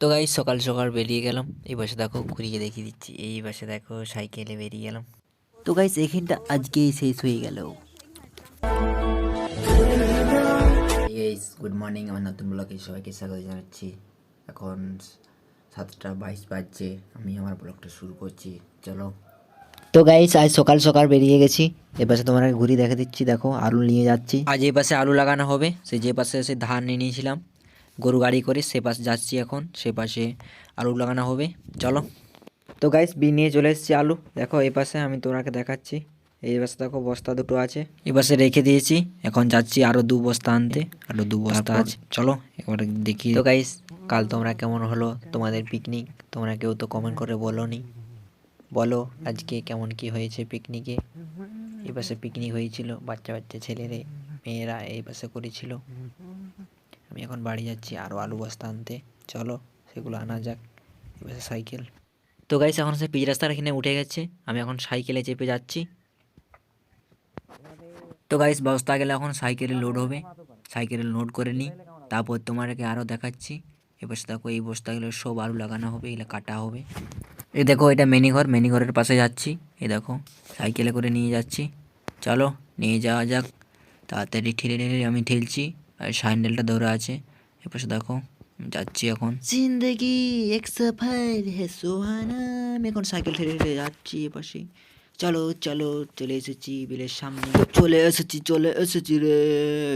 তো গাইস সকাল সকাল বেরিয়ে গেলাম। এই পাশে দেখো, ঘুরিয়ে দেখিয়ে দিচ্ছি। এই পাশে দেখো, সাইকেলে বেরিয়ে গেলাম। তো গাইস এখানটা আজকেই শেষ হয়ে গেল। গুড মর্নিং আমার নতুন ব্লগে সবাইকে স্বাগত জানাচ্ছি। এখন সাতটা বাইশ বাজছে। আমি আমার ব্লগটা শুরু করছি। চলো। তো গাইস আজ সকাল সকাল বেরিয়ে গেছি। এ পাশে তোমাকে ঘুরি দেখে দিচ্ছি। দেখো, আলু নিয়ে যাচ্ছি। আজ এই পাশে আলু লাগানো হবে। সে যে পাশে সে ধান নিয়ে নিয়েছিলাম। গরু গাড়ি করে সে পাশে যাচ্ছি এখন সে পাশে আলু লাগানো হবে। চলো। তো গাইস বি নিয়ে চলে এসেছি আলু। দেখো এই পাশে আমি তোমাকে দেখাচ্ছি। এই পাশে দেখো বস্তা দুটো আছে। এই পাশে রেখে দিয়েছি। এখন যাচ্ছি আরও দু বস্তা আনতে। আরও দু বস্তা আছে। চলো এবার দেখি। তো গাইস কাল তোমরা কেমন হলো তোমাদের পিকনিক তোমরা কেউ তো কমেন্ট করে বলো নি বলো আজকে কেমন কি হয়েছে পিকনিকে এই পাশে পিকনিক হয়েছিল বাচ্চা বাচ্চা ছেলেরে মেয়েরা এই পাশে করেছিল। আমি এখন বাড়ি যাচ্ছি আরও আলু বস্তা আনতে। চলো, সেগুলো আনা যাক। এবার সাইকেল। তো গাইস এখন সে পিচ রাস্তার এখানে উঠে গেছে। আমি এখন সাইকেলে চেপে যাচ্ছি। তো গাইস বস্তা গেলে এখন সাইকেলে লোড হবে। সাইকেলে লোড করে নিই। তারপর তোমাদেরকে আরও দেখাচ্ছি। এবার দেখো, এই বস্তাগুলো সব আলু লাগানো হবে, এগুলো কাটা হবে। এ দেখো, এটা মেনিঘর মেনিঘরের পাশে যাচ্ছি। এ দেখো, সাইকেলে করে নিয়ে যাচ্ছি। চলো, নিয়ে যাওয়া যাক। তাড়াতাড়ি ঠেলে ঠেলে আমি ঠেলছি। আর স্যান্ডেলটা ধরে আছে। এপাশে দেখো যাচ্ছি এখন। জিন্দগি এক সফর হে সোহানা। আমি এখন সাইকেল ঠেলে যাচ্ছি এপাশে চলো চলো, চলে এসেছি বিলের সামনে। চলে এসেছি চলে এসেছি রে।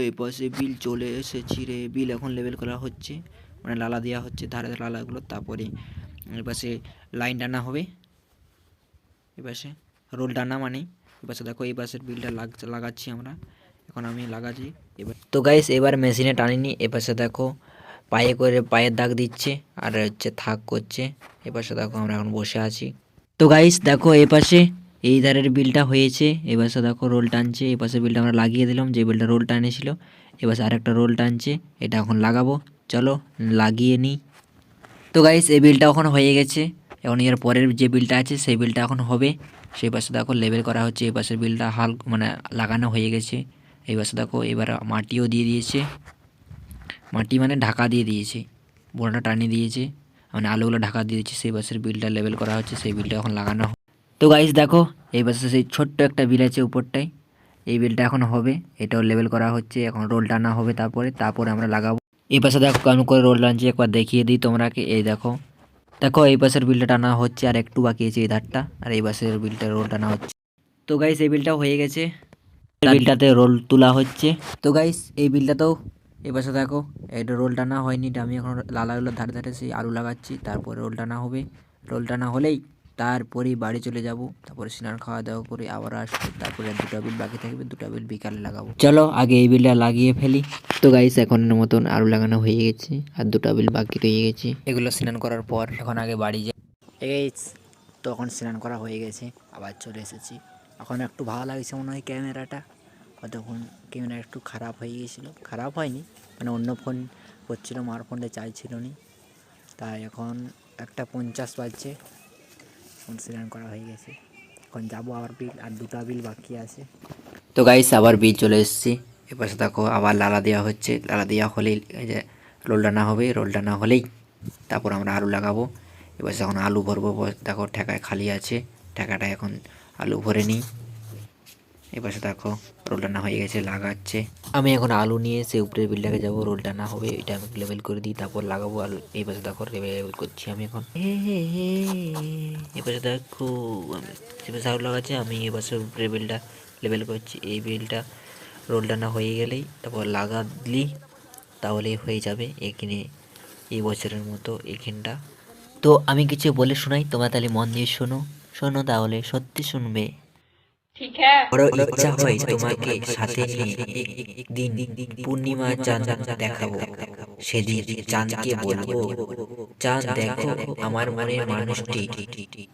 এপাশে বিল চলে এসেছি রে। বিল এখন লেভেল করা হচ্ছে। মানে লালা দেওয়া হচ্ছে, ধারে ধারে লালাগুলো। তারপরে এপাশে লাইন টানা হবে। এপাশে রোল টানা মানে এপাশে দেখো, এই পাশের বিলটা লাগ, লাগাচ্ছি আমরা। এখন আমি লাগাচ্ছি। এবার তো গাইস এবার মেশিনে টানিনি, এপাশে দেখো পায়ে করে পায়ের দাগ দিচ্ছে, আর হচ্ছে থাক করছে, এপাশে দেখো আমরা এখন বসে আছি। তো গাইস দেখো এপাশে এই ধারের বিলটা হয়েছে, এপাশে দেখো রোল টানছে, এপাশে বিলটা আমরা লাগিয়ে দিলাম, যে বিলটা রোল টানেছিল, এপাশে আরেকটা রোল টানছে, এটা এখন লাগাবো, চলো লাগিয়ে নিই। তো গাইস এই বিলটা এখন হয়ে গেছে, এখন এর পরের যে বিলটা আছে, সেই বিলটা এখন হবে, সেই পাশে দেখো লেবেল করা হচ্ছে, এই পাশের বিলটা হাল মানে লাগানো হয়ে গেছে। এই পাশে দেখো এবার মাটিও দিয়ে দিয়েছে। মাটি মানে ঢাকা দিয়ে দিয়েছে। বোনাটা টানিয়ে দিয়েছে। মানে আলুগুলো ঢাকা দিয়ে দিয়েছে। সেই পাশের বিলটা লেবেল করা হচ্ছে, সেই বিলটা এখন লাগানো তো গাইস দেখো, এই পাশে সেই ছোট্ট একটা বিল আছে উপরটায়। এই বিলটা এখন হবে, এটাও লেবেল করা হচ্ছে। এখন রোল টানা হবে তারপরে তারপরে আমরা লাগাবো। এই পাশে দেখো কেমন করে রোল টানছি, একবার দেখিয়ে দিই তোমরাকে। এই দেখো দেখো, এই পাশের বিলটা টানা হচ্ছে আর একটু বাকি আছে এই ধারটা। আর এই পাশের বিলটা রোল টানা হচ্ছে। তো গাইস এই বিলটাও হয়ে গেছে। বিলটাতে রোল তোলা হচ্ছে। তো গাইস এই বিলটাতেও এই পাশে দেখো এটা রোল টানা হয়নি আমি এখন লালাগুলোর ধারে ধারে সেই আলু লাগাচ্ছি তারপরে রোল টানা হবে। রোল টানা হলেই তারপরেই বাড়ি চলে যাব তারপরে স্নান খাওয়া দাওয়া করে আবার আসব তারপরে দুটো বিল বাকি থাকবে দুটো বিল বিকালে লাগাবো। চলো আগে এই বিলটা লাগিয়ে ফেলি। তো গাইস এখনের মতন আলু লাগানো হয়ে গেছে আর দুটো বিল বাকি রয়ে গেছে। এগুলো স্নান করার পর এখন আগে বাড়ি যাই। তখন স্নান করা হয়ে গেছে আবার চলে এসেছি। এখন একটু ভালো লাগছে মনে হয় ক্যামেরাটা। তখন ক্যামেরা একটু খারাপ হয়ে গিয়েছিল খারাপ হয়নি মানে অন্য ফোন করছিল আমার ফোনটা চাইছিল নি। তাই এখন একটা পঞ্চাশ বাজছে, এখন স্নান করা হয়ে গেছে। এখন যাব আবার বিল, আর দুটা বিল বাকি আছে। তো গাইস আবার বিল চলে এসেছি। এপাশে দেখো, আবার লালা দেওয়া হচ্ছে। লালা দেওয়া হলেই যে রোল ডানা হবে রোল ডানা হলেই তারপর আমরা আলু লাগাবো। এবার যখন আলু ভরবো, দেখো ঠেকায় খালি আছে। ঠেকাটা এখন আলু ভরে নিই। এপাশে দেখো রোল টানা হয়ে গেছে, লাগাচ্ছে। আমি এখন আলু নিয়ে সে উপরের বিলটাকে যাব রোল টানা হবে, এটা আমি লেভেল করে দিই, তারপর লাগাবো আলু। এই পাশে দেখো লেভেল করছি আমি এখন। এপাশে দেখো, আমি সে পাশে আলু লাগাচ্ছে, আমি এ পাশে উপরের বিলটা লেভেল করছি। এই বিলটা রোল টানা হয়ে গেলেই তারপর লাগালি তাহলেই হয়ে যাবে এখানে, এই বছরের মতো এখানটা। তো আমি কিছু বলে শোনাই, তোমরা তাহলে মন দিয়ে শোনো। শোনো তাহলে সত্যি শুনবে। হ্যাঁ। বড় ইচ্ছা হয় তোমাকে সাথে নিয়ে একদিন পূর্ণিমা চাঁদ দেখাবো। সেদিন চাঁদকে বলব চাঁদ দেখো আমার মনের মানুষটি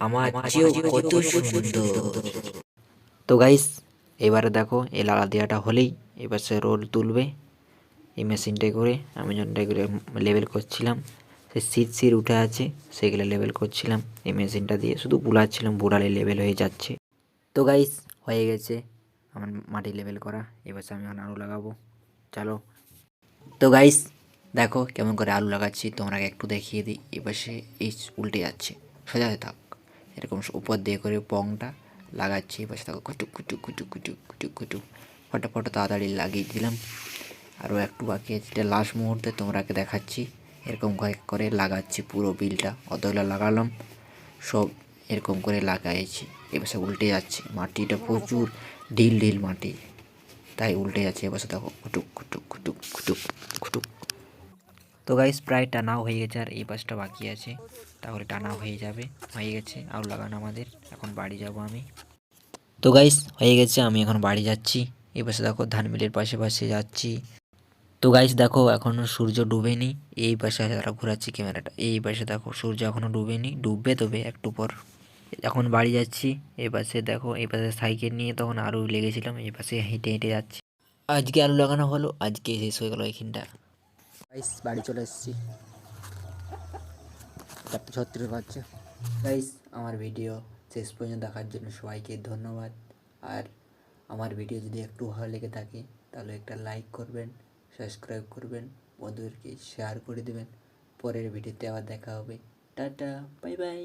আমার চেয়েও কত সুন্দর। তো গাইস এবারে দেখো এই লালা দেওয়াটা হলেই এবার সে রোল তুলবে। এই মেশিনটাই করে আমি যখন লেবেল করছিলাম সে সিট সিট উঠে আছে, সেগুলো লেবেল করছিলাম। এই মেশিনটা দিয়ে শুধু বুলাচ্ছিলাম, বুড়ালে লেবেল হয়ে যাচ্ছে। তো গাইস হয়ে গেছে আমার মাটি লেভেল করা। এবার আমি এখন আলু লাগাবো। চলো। তো গাইস দেখো কেমন করে আলু লাগাচ্ছি, তোমরা একটু দেখিয়ে দিই। এপাশে এই উল্টে যাচ্ছে। সোজা হয়ে থাক। এরকম উপর দিয়ে করে পংটা লাগাচ্ছি। এপাশে দেখো কুটুক কুটুক কুটুক কুটুক কুটুক কুটুক। ফটাফট তাড়াতাড়ি লাগিয়ে দিলাম। আরও একটু বাকি আছে। এটা লাস্ট মুহূর্তে তোমরাকে দেখাচ্ছি। এরকম করে- করে লাগাচ্ছি পুরো বিলটা, অতগুলো লাগালাম, সব এরকম করে লাগাইছি। এবার উল্টে যাচ্ছে, মাটিটা প্রচুর ঢিল ঢিল মাটি। তাই উল্টে যাচ্ছে, এবার দেখো, খুটুক খুটুক খুটুক খুটুক খুটুক। তো গাইস প্রায় টানাও হয়ে গেছে আর এই পাশটা বাকি আছে। তাহলে টানা হয়ে যাবে, হয়ে গেছে, আরও লাগানো আমাদের। এখন বাড়ি যাব আমি। তো গাইস হয়ে গেছে, আমি এখন বাড়ি যাচ্ছি। এই পাশে দেখো ধান মিলের পাশে পাশে যাচ্ছি। তো গাইস দেখো, এখনও সূর্য ডুবেনি। এই পাশে তারা ঘোরাচ্ছি ক্যামেরাটা, এই পাশে দেখো, সূর্য এখনও ডুবেনি। ডুববে তবে একটু পর। এখন বাড়ি যাচ্ছি এই পাশে দেখো এই পাশে সাইকেল নিয়ে তখন আরও লেগেছিলাম এই পাশে হেঁটে হেঁটে যাচ্ছি। আজকে আলু লাগানো হলো, আজকে শেষ হয়ে গেলো এইখানটা গাইস বাড়ি চলে এসেছি। চারটে ছত্রিশ বাচ্চা গাইস আমার ভিডিও শেষ পর্যন্ত দেখার জন্য সবাইকে ধন্যবাদ। আর আমার ভিডিও যদি একটু ভালো লেগে থাকে, তাহলে একটা লাইক করবেন। সাবস্ক্রাইব করবেন বন্ধুদেরকে শেয়ার করে দেবেন। পরের ভিডিওতে আবার দেখা হবে। Tata bye bye